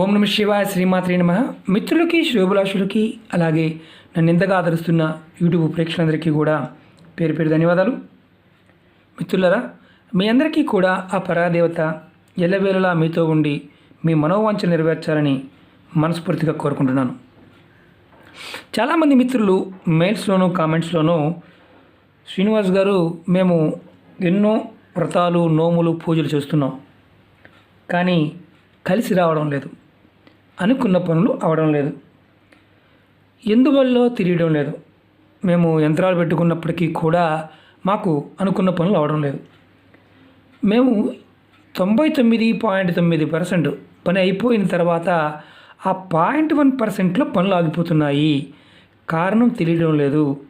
ఓం నమ శివాయ శ్రీమాత్రి నమ. మిత్రులకి శ్రేభిలాషులకి అలాగే నన్ను ఎంతగా ఆదరిస్తున్న యూట్యూబ్ ప్రేక్షకులందరికీ కూడా పేరు పేరు ధన్యవాదాలు. మిత్రులరా మీ అందరికీ కూడా ఆ పరాదేవత ఎల్లవేళలా మీతో ఉండి మీ మనోవాంఛ నెరవేర్చాలని మనస్ఫూర్తిగా కోరుకుంటున్నాను. చాలామంది మిత్రులు మెయిల్స్లోనూ కామెంట్స్లోనూ శ్రీనివాస్ గారు మేము ఎన్నో వ్రతాలు నోములు పూజలు చేస్తున్నాం. కానీ కలిసి రావడం లేదు. అనుకున్న పనులు అవడం లేదు. ఎందువల్ల తెలియడం లేదు. మేము యంత్రాలు పెట్టుకున్నప్పటికీ కూడా మాకు అనుకున్న పనులు అవడం లేదు. మేము తొంభై తొమ్మిది పాయింట్ తొమ్మిది పర్సెంట్ పని అయిపోయిన తర్వాత ఆ పాయింట్ వన్ పర్సెంట్లో పనులు ఆగిపోతున్నాయి. కారణం తెలియడం లేదు.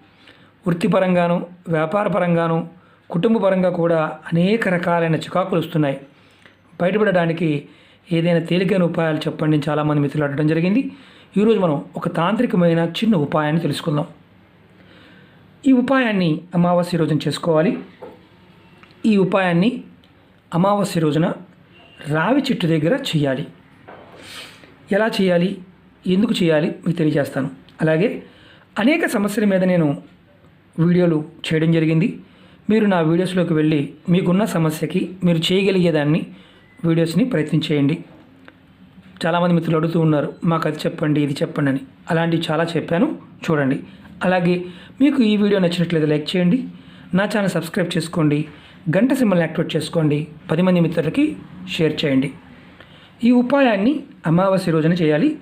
వృత్తిపరంగాను వ్యాపారపరంగాను కుటుంబపరంగా కూడా అనేక రకాలైన చికాకులు వస్తున్నాయి. బయటపడడానికి ఏదైనా తేలికైన ఉపాయాలు చెప్పండి చాలామంది మిత్రులు అడగడం జరిగింది. ఈరోజు మనం ఒక తాంత్రికమైన చిన్న ఉపాయాన్ని తెలుసుకుందాం. ఈ ఉపాయాన్ని అమావాస్య రోజున చేసుకోవాలి. ఈ ఉపాయాన్ని అమావాస్య రోజున రావి చెట్టు దగ్గర చేయాలి. ఎలా చేయాలి? ఎందుకు చేయాలి? మీకు తెలియజేస్తాను. అలాగే అనేక సమస్యల మీద నేను వీడియోలు చేయడం జరిగింది. మీరు నా వీడియోస్లోకి వెళ్ళి మీకున్న సమస్యకి మీరు చేయగలిగేదాన్ని వీడియోస్ని ప్రయత్నం చేయండి. చాలామంది మిత్రులు అడుగుతూ ఉన్నారు మాకు అది చెప్పండి ఇది చెప్పండి అని. అలాంటివి చాలా చెప్పాను చూడండి. అలాగే మీకు ఈ వీడియో నచ్చినట్లయితే లైక్ చేయండి నా ఛానల్ సబ్స్క్రైబ్ చేసుకోండి గంట సింబల్ని యాక్టివేట్ చేసుకోండి పది మంది మిత్రులకి షేర్ చేయండి. ఈ ఉపాయాన్ని అమావాస్య రోజున చేయాలి.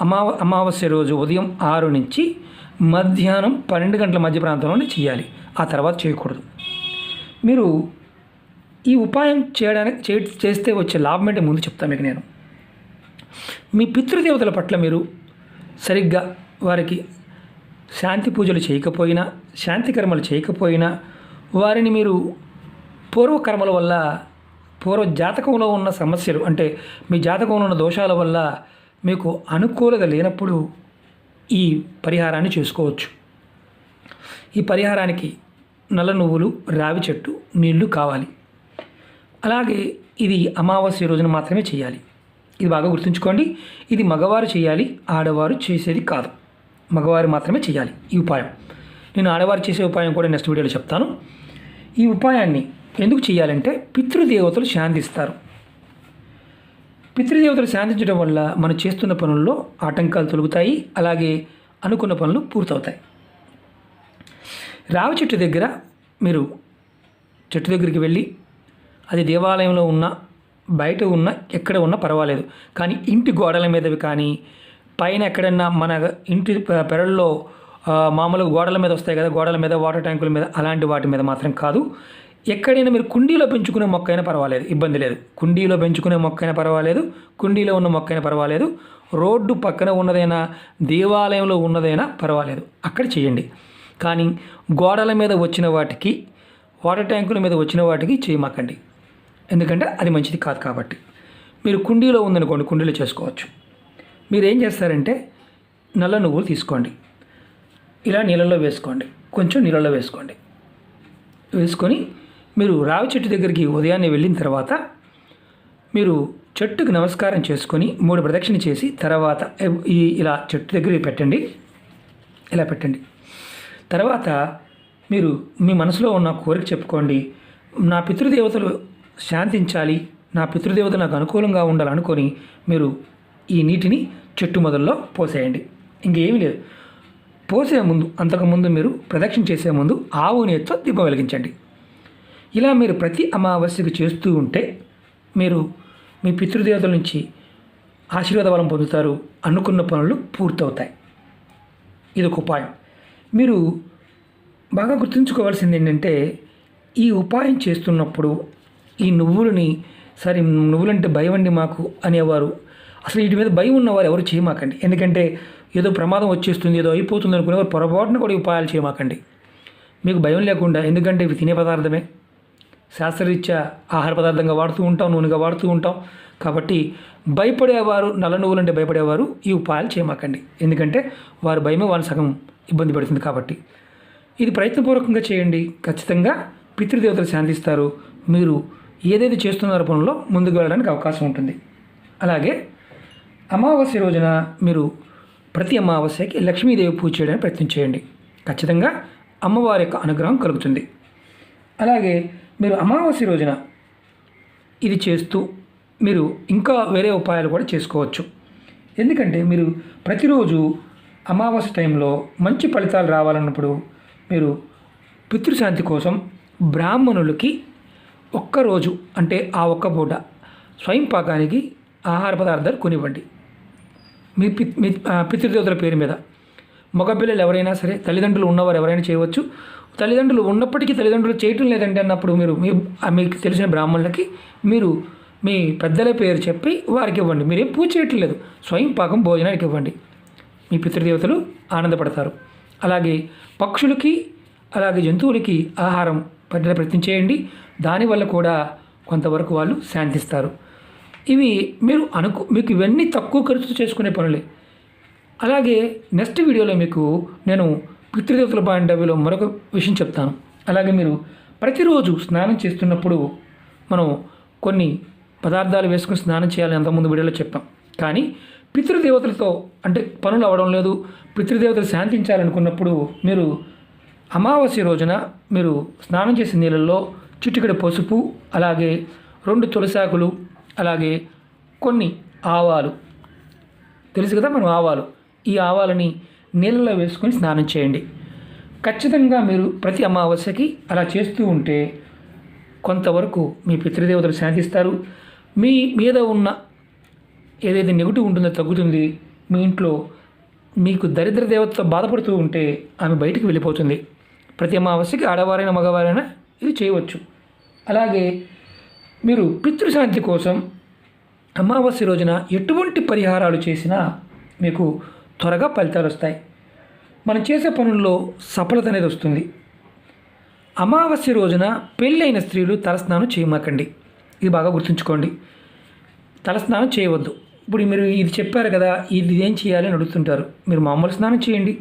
అమావ అమావాస్య రోజు ఉదయం ఆరు నుంచి మధ్యాహ్నం పన్నెండు గంటల మధ్య ప్రాంతంలోనే చేయాలి. ఆ తర్వాత చేయకూడదు. మీరు ఈ ఉపాయం చేయడానికి చే చేస్తే వచ్చే లాభం ఏంటి ముందు చెప్తాను మీకు నేను. మీ పితృదేవతల పట్ల మీరు సరిగ్గా వారికి శాంతి పూజలు చేయకపోయినా శాంతి కర్మలు చేయకపోయినా వారిని మీరు పూర్వకర్మల వల్ల పూర్వ జాతకంలో ఉన్న సమస్యలు అంటే మీ జాతకంలో ఉన్న దోషాల వల్ల మీకు అనుకూలత లేనప్పుడు ఈ పరిహారాన్ని చేసుకోవచ్చు. ఈ పరిహారానికి నల్ల నువ్వులు రావి చెట్టు నీళ్ళు కావాలి. అలాగే ఇది అమావాస్య రోజున మాత్రమే చేయాలి. ఇది బాగా గుర్తుంచుకోండి. ఇది మగవారు చేయాలి ఆడవారు చేసేది కాదు. మగవారు మాత్రమే చేయాలి ఈ ఉపాయం. నేను ఆడవారు చేసే ఉపాయం కూడా నెక్స్ట్ వీడియోలో చెప్తాను. ఈ ఉపాయాన్ని ఎందుకు చేయాలంటే పితృదేవతలు శాంతిస్తారు. పితృదేవతలు శాంతించడం వల్ల మనం చేస్తున్న పనుల్లో ఆటంకాలు తొలుగుతాయి అలాగే అనుకున్న పనులు పూర్తవుతాయి. రావి చెట్టు దగ్గర మీరు చెట్టు దగ్గరికి వెళ్ళి అది దేవాలయంలో ఉన్న బయట ఉన్న ఎక్కడ ఉన్నా పర్వాలేదు. కానీ ఇంటి గోడల మీదవి కానీ పైన ఎక్కడన్నా మన ఇంటి పెరల్లో మామూలుగా గోడల మీద వస్తాయి కదా గోడల మీద వాటర్ ట్యాంకుల మీద అలాంటి వాటి మీద మాత్రం కాదు. ఎక్కడైనా మీరు కుండీలో పెంచుకునే మొక్క అయినా పర్వాలేదు ఇబ్బంది లేదు. కుండీలో పెంచుకునే మొక్క అయినా పర్వాలేదు కుండీలో ఉన్న మొక్క అయినా పర్వాలేదు రోడ్డు పక్కన ఉన్నదైనా దేవాలయంలో ఉన్నదైనా పర్వాలేదు. అక్కడ చేయండి. కానీ గోడల మీద వచ్చిన వాటికి వాటర్ ట్యాంకుల మీద వచ్చిన వాటికి చేయమాకండి. ఎందుకంటే అది మంచిది కాదు కాబట్టి. మీరు కుండీలో ఉందనుకోండి కుండీలో చేసుకోవచ్చు. మీరు ఏం చేస్తారంటే నల్ల నువ్వులు తీసుకోండి. ఇలా నీళ్ళలో వేసుకోండి. కొంచెం నీళ్ళలో వేసుకోండి. వేసుకొని మీరు రావి చెట్టు దగ్గరికి ఉదయాన్నే వెళ్ళిన తర్వాత మీరు చెట్టుకు నమస్కారం చేసుకొని మూడు ప్రదక్షిణ చేసి తర్వాత ఈ ఇలా చెట్టు దగ్గరికి పెట్టండి. ఇలా పెట్టండి. తర్వాత మీరు మీ మనసులో ఉన్న కోరిక చెప్పుకోండి. నా పితృదేవతలు శాంతించాలి. నా పితృదేవత నాకు అనుకూలంగా ఉండాలనుకొని మీరు ఈ నీటిని చెట్టు మొదల్లో పోసేయండి. ఇంకేమీ లేదు. పోసే ముందు అంతకుముందు మీరు ప్రదక్షిణ చేసే ముందు ఆవు నేతితో దీపం వెలిగించండి. ఇలా మీరు ప్రతి అమావాస్యకు చేస్తూ ఉంటే మీరు మీ పితృదేవతల నుంచి ఆశీర్వాద బలం పొందుతారు అనుకున్న పనులు పూర్తవుతాయి. ఇది ఒక ఉపాయం. మీరు బాగా గుర్తుంచుకోవాల్సింది ఏంటంటే ఈ ఉపాయం చేస్తున్నప్పుడు ఈ నువ్వులని సరే నువ్వులంటే భయం అండి మాకు అనేవారు. అసలు వీటి మీద భయం ఉన్నవారు ఎవరు చేయమాకండి. ఎందుకంటే ఏదో ప్రమాదం వచ్చేస్తుంది ఏదో అయిపోతుంది అనుకునేవారు పొరపాటున కూడా ఉపాయాలు చేయమాకండి. మీకు భయం లేకుండా ఎందుకంటే ఇవి తినే పదార్థమే. శాస్త్రరీత్యా ఆహార పదార్థంగా వాడుతూ ఉంటాం నూనెగా వాడుతూ ఉంటాం. కాబట్టి భయపడేవారు నల్ల నువ్వులంటే భయపడేవారు ఈ ఉపాయాలు చేయమాకండి. ఎందుకంటే వారి భయమే వాళ్ళని సగం ఇబ్బంది పడుతుంది కాబట్టి. ఇది ప్రయత్నపూర్వకంగా చేయండి. ఖచ్చితంగా పితృదేవతలు శాంతిస్తారు. మీరు ఏదైతే చేస్తున్నారో పనుల్లో ముందుకు వెళ్ళడానికి అవకాశం ఉంటుంది. అలాగే అమావాస్య రోజున మీరు ప్రతి అమావాస్యకి లక్ష్మీదేవి పూజ చేయడానికి ప్రయత్నం చేయండి. ఖచ్చితంగా అమ్మవారి యొక్క అనుగ్రహం కలుగుతుంది. అలాగే మీరు అమావాస్య రోజున ఇది చేస్తూ మీరు ఇంకా వేరే ఉపాయాలు కూడా చేసుకోవచ్చు. ఎందుకంటే మీరు ప్రతిరోజు అమావాస్య టైంలో మంచి ఫలితాలు రావాలన్నప్పుడు మీరు పితృశాంతి కోసం బ్రాహ్మణులకి ఒక్కరోజు అంటే ఆ ఒక్క పూట స్వయం పాకానికి ఆహార పదార్థాలు కొనివ్వండి. మీ పి మీ పితృదేవతల పేరు మీద. మగపిల్లలు ఎవరైనా సరే తల్లిదండ్రులు ఉన్నవారు ఎవరైనా చేయవచ్చు. తల్లిదండ్రులు ఉన్నప్పటికీ తల్లిదండ్రులు చేయటం లేదంటే అన్నప్పుడు మీరు మీ మీకు తెలిసిన బ్రాహ్మణులకి మీరు మీ పెద్దల పేరు చెప్పి వారికి ఇవ్వండి. మీరేం పూజ చేయటం లేదు. స్వయం పాకం భోజనానికి ఇవ్వండి. మీ పితృదేవతలు ఆనందపడతారు. అలాగే పక్షులకి అలాగే జంతువులకి ఆహారం పెట్టే ప్రయత్నం చేయండి. దానివల్ల కూడా కొంతవరకు వాళ్ళు శాంతిస్తారు. ఇవి మీరు అనుకు మీకు ఇవన్నీ తక్కువ ఖర్చుతో చేసుకునే పనులే. అలాగే నెక్స్ట్ వీడియోలో మీకు నేను పితృదేవతల పాయింట్ ఆఫ్ మరొక విషయం చెప్తాను. అలాగే మీరు ప్రతిరోజు స్నానం చేస్తున్నప్పుడు మనం కొన్ని పదార్థాలు వేసుకుని స్నానం చేయాలని అంతకుముందు వీడియోలో చెప్పాం. కానీ పితృదేవతలతో అంటే పనులు అవ్వడం లేదు. పితృదేవతలు శాంతించాలనుకున్నప్పుడు మీరు అమావాస్య రోజున మీరు స్నానం చేసే నీళ్ళల్లో చిటికెడు పసుపు అలాగే రెండు తులసాకులు అలాగే కొన్ని ఆవాలు. తెలుసు కదా మనం ఆవాలు? ఈ ఆవాలని నీళ్ళలో వేసుకొని స్నానం చేయండి. ఖచ్చితంగా మీరు ప్రతి అమావాస్యకి అలా చేస్తూ ఉంటే కొంతవరకు మీ పితృదేవతలు శాంతిస్తారు. మీ మీద ఉన్న ఏదైతే నెగిటివ్ ఉంటుందో తగ్గుతుంది మీ ఇంట్లో మీకు దరిద్ర దేవతతో బాధపడుతూ ఉంటే ఆమె బయటికి వెళ్ళిపోతుంది. ప్రతి అమావాస్యకి ఆడవారైనా మగవారైనా ఇది చేయవచ్చు. అలాగే మీరు పితృశాంతి కోసం అమావాస్య రోజున ఎటువంటి పరిహారాలు చేసినా మీకు త్వరగా ఫలితాలు వస్తాయి. మనం చేసే పనుల్లో సఫలత అనేది వస్తుంది. అమావాస్య రోజున పెళ్ళైన స్త్రీలు తలస్నానం చేయమాకండి. ఇది బాగా గుర్తుంచుకోండి. తలస్నానం చేయవద్దు. ఇప్పుడు మీరు ఇది చెప్పారు కదా ఇది ఏం చేయాలి అని అడుగుతుంటారు. మీరు మామూలు స్నానం చేయండి.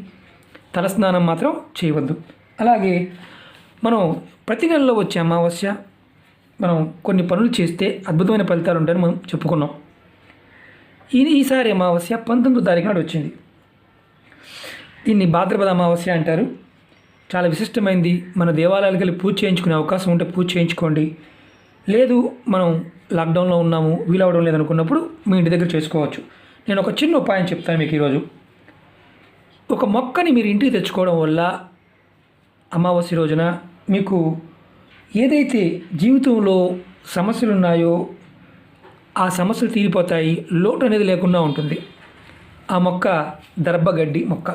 తలస్నానం మాత్రం చేయవద్దు. అలాగే మనం ప్రతి నెలలో వచ్చే అమావాస్య మనం కొన్ని పనులు చేస్తే అద్భుతమైన ఫలితాలు ఉంటాయని మనం చెప్పుకున్నాం. ఈ ఈసారి అమావాస్య పంతొమ్మిదో తారీఖు నాడు వచ్చింది. దీన్ని భాద్రపద అమావాస్య అంటారు. చాలా విశిష్టమైంది. మన దేవాలయాలకు వెళ్ళి పూజ చేయించుకునే అవకాశం ఉంటే పూజ చేయించుకోండి. లేదు మనం లాక్డౌన్లో ఉన్నాము వీలవడం లేదనుకున్నప్పుడు మీ ఇంటి దగ్గర చేసుకోవచ్చు. నేను ఒక చిన్న ఉపాయం చెప్తాను మీకు ఈరోజు. ఒక మొక్కని మీరు ఇంటికి తెచ్చుకోవడం వల్ల అమావాస్య రోజున మీకు ఏదైతే జీవితంలో సమస్యలు ఉన్నాయో ఆ సమస్యలు తీరిపోతాయి లోటు అనేది లేకుండా ఉంటుంది. ఆ మొక్క దర్భగడ్డి మొక్క.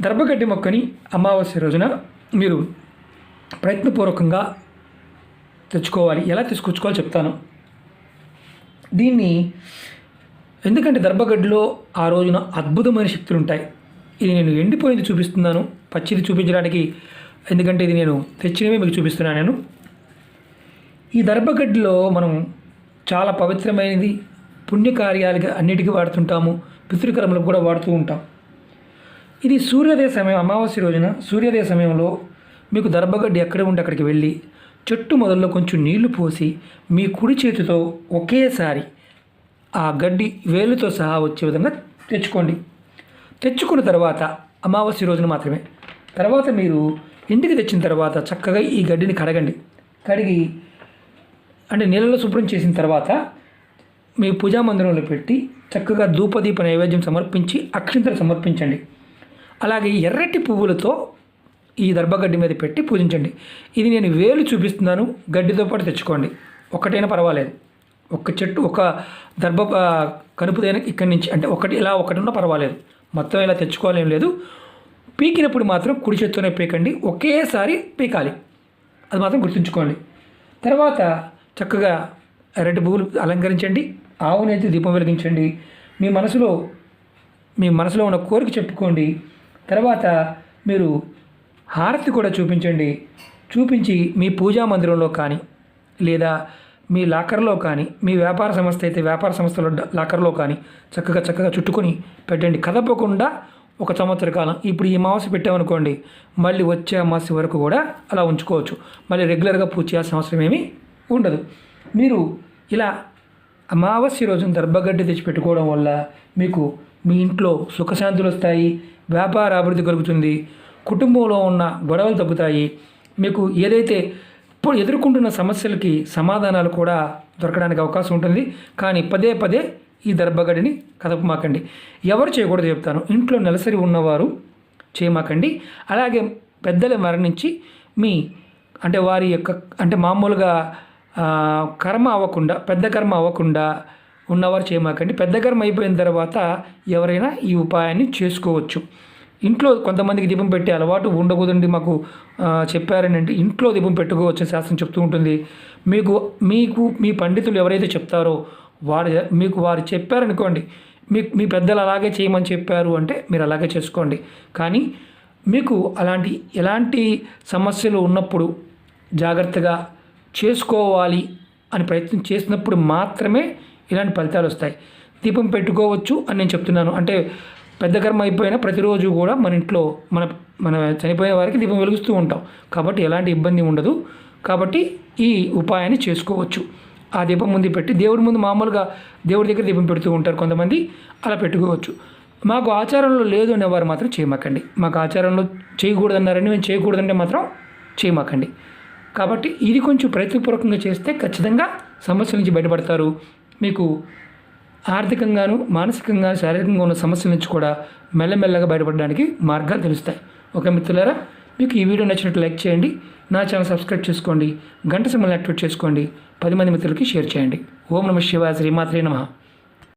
దర్భగడ్డి మొక్కని అమావాస్య రోజున మీరు ప్రయత్నపూర్వకంగా తెచ్చుకోవాలి. ఎలా తీసుకొచ్చుకోవాలో చెప్తాను. దీన్ని ఎందుకంటే దర్భగడ్డిలో ఆ రోజున అద్భుతమైన శక్తులు ఉంటాయి ఇది నేను ఎండిపోయింది చూపిస్తున్నాను. పచ్చిది చూపించడానికి ఎందుకంటే ఇది నేను తెచ్చినవే మీకు చూపిస్తున్నాను నేను. ఈ దర్భగడ్డిలో మనం చాలా పవిత్రమైనది పుణ్యకార్యాలకి అన్నిటికీ వాడుతుంటాము. పితృకర్మలకు కూడా వాడుతూ ఉంటాం. ఇది సూర్యోదయ సమయం అమావాస్య రోజున సూర్యోదయ సమయంలో మీకు దర్భగడ్డి ఎక్కడ ఉంటే అక్కడికి వెళ్ళి చెట్టు మొదల్లో కొంచెం నీళ్ళు పోసి మీ కుడి చేతితో ఒకేసారి ఆ గడ్డి వేలుతో సహా వచ్చే విధంగా తెచ్చుకోండి. తెచ్చుకున్న తర్వాత అమావాస్య రోజున మాత్రమే. తర్వాత మీరు ఇంటికి తెచ్చిన తర్వాత చక్కగా ఈ గడ్డిని కడగండి. కడిగి అంటే నీళ్ళలో శుభ్రం చేసిన తర్వాత మీ పూజా మందిరంలో పెట్టి చక్కగా ధూపదీప నైవేద్యం సమర్పించి అక్షింతలు సమర్పించండి. అలాగే ఎర్రటి పువ్వులతో ఈ దర్భగడ్డి మీద పెట్టి పూజించండి. ఇది నేను వేలు చూపిస్తున్నాను గడ్డితో పాటు తెచ్చుకోండి. ఒకటైనా పర్వాలేదు. ఒక చెట్టు ఒక దర్భ కనుపుదైన ఇక్కడి నుంచి అంటే ఒకటి ఇలా ఒకటి ఉన్నా పర్వాలేదు. మొత్తం ఇలా తెచ్చుకోవాలేం లేదు. పీకినప్పుడు మాత్రం కుడి చేత్తోనే పీకండి. ఒకేసారి పీకాలి. అది మాత్రం గుర్తుంచుకోండి. తర్వాత చక్కగా రెడ్ పువ్వులు అలంకరించండి. ఆవునైతే దీపం వెలిగించండి. మీ మనసులో మీ మనసులో ఉన్న కోరిక చెప్పుకోండి. తర్వాత మీరు హారతి కూడా చూపించండి. చూపించి మీ పూజా మందిరంలో కానీ లేదా మీ లాకర్లో కానీ మీ వ్యాపార సంస్థ అయితే వ్యాపార సంస్థలో లాకర్లో కానీ చక్కగా చక్కగా చుట్టుకొని పెట్టండి. కదపకుండా ఒక సంవత్సర కాలం ఇప్పుడు ఈ అమావాస్య పెట్టామనుకోండి మళ్ళీ వచ్చే అమావాస్య వరకు కూడా అలా ఉంచుకోవచ్చు. మళ్ళీ రెగ్యులర్గా పూజ చేయాల్సిన అవసరం ఏమీ ఉండదు. మీరు ఇలా అమావాస్య రోజున దర్భగడ్డి తెచ్చి పెట్టుకోవడం వల్ల మీకు మీ ఇంట్లో సుఖశాంతులు వస్తాయి వ్యాపార అభివృద్ధి కలుగుతుంది కుటుంబంలో ఉన్న గొడవలు తగ్గుతాయి. మీకు ఏదైతే ఇప్పుడు ఎదుర్కొంటున్న సమస్యలకి సమాధానాలు కూడా దొరకడానికి అవకాశం ఉంటుంది. కానీ పదే పదే ఈ దర్భగడిని కదపమాకండి. ఎవరు చేయకూడదు చెప్తాను. ఇంట్లో నెలసరి ఉన్నవారు చేయమాకండి. అలాగే పెద్దలు మరణించి మీ అంటే వారి యొక్క అంటే మామూలుగా కర్మ అవ్వకుండా పెద్ద కర్మ అవ్వకుండా ఉన్నవారు చేయమాకండి. పెద్ద కర్మ అయిపోయిన తర్వాత ఎవరైనా ఈ ఉపాయాన్ని చేసుకోవచ్చు. ఇంట్లో కొంతమందికి దీపం పెట్టే అలవాటు ఉండకూడదండి మాకు చెప్పారని అంటే ఇంట్లో దీపం పెట్టుకోవచ్చు శాస్త్రం చెప్తూ ఉంటుంది. మీకు మీకు మీ పండితులు ఎవరైతే చెప్తారో వారు మీకు వారు చెప్పారనుకోండి మీ మీ పెద్దలు అలాగే చేయమని చెప్పారు అంటే మీరు అలాగే చేసుకోండి. కానీ మీకు అలాంటి ఎలాంటి సమస్యలు ఉన్నప్పుడు జాగ్రత్తగా చేసుకోవాలి అని ప్రయత్నం చేసినప్పుడు మాత్రమే ఇలాంటి ఫలితాలు వస్తాయి. దీపం పెట్టుకోవచ్చు అని నేను చెప్తున్నాను. అంటే పెద్ద కర్మ అయిపోయినా ప్రతిరోజు కూడా మన ఇంట్లో మన మన చనిపోయిన వారికి దీపం వెలుగుస్తూ ఉంటాం. కాబట్టి ఎలాంటి ఇబ్బంది ఉండదు. కాబట్టి ఈ ఉపాయాన్ని చేసుకోవచ్చు. ఆ దీపం ముందు పెట్టి దేవుడి ముందు మామూలుగా దేవుడి దగ్గర దీపం పెడుతూ ఉంటారు కొంతమంది. అలా పెట్టుకోవచ్చు. మాకు ఆచారంలో లేదు అనేవారు మాత్రం చేయమాకండి. మాకు ఆచారంలో చేయకూడదన్నారని మేము చేయకూడదంటే మాత్రం చేయమాకండి. కాబట్టి ఇది కొంచెం ప్రయత్నపూర్వకంగా చేస్తే ఖచ్చితంగా సమస్యల నుంచి బయటపడతారు. మీకు ఆర్థికంగాను మానసికంగాను శారీరకంగా ఉన్న సమస్యల నుంచి కూడా మెల్లమెల్లగా బయటపడడానికి మార్గాలు తెలుస్తాయి. ఓకే మిత్రులారా? మీకు ఈ వీడియో నచ్చినట్టు లైక్ చేయండి. నా ఛానల్ సబ్స్క్రైబ్ చేసుకోండి. గంట సమయం యాక్టివేట్ చేసుకోండి. పది మంది మిత్రులకి షేర్ చేయండి. ఓం నమ శివ శ్రీమాత్రే నమః.